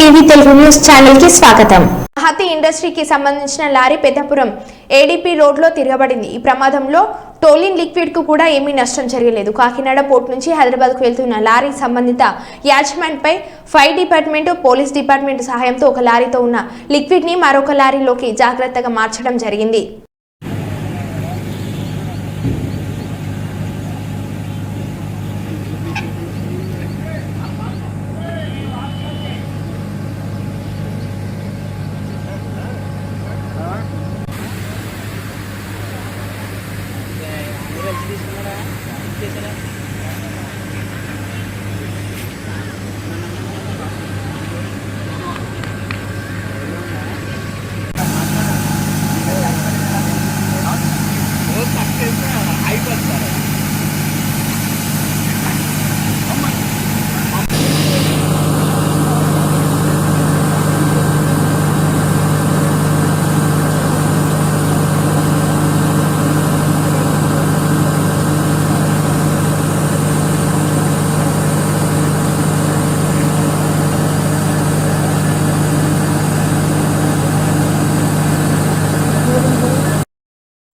TV Telugu news channel స్వాగతం. హతి ఇండస్ట్రీకి సంబంధించిన లారీ పెద్దపురం ఏడీపీ రోడ్లో తిరగబడింది. ఈ ప్రమాదంలో టోలిన్ లిక్విడ్కు కూడా ఏమీ నష్టం జరగలేదు. కాకినాడ పోర్ట్ నుంచి హైదరాబాద్కు వెళ్తున్న లారీ సంబంధిత యాచ్మెంట్పై ఫైర్ డిపార్ట్మెంట్ పోలీస్ డిపార్ట్మెంట్ సహాయంతో ఒక లారీతో ఉన్న లిక్విడ్ని మరొక లారీలోకి జాగ్రత్తగా మార్చడం జరిగింది. తీసుకున్నారా?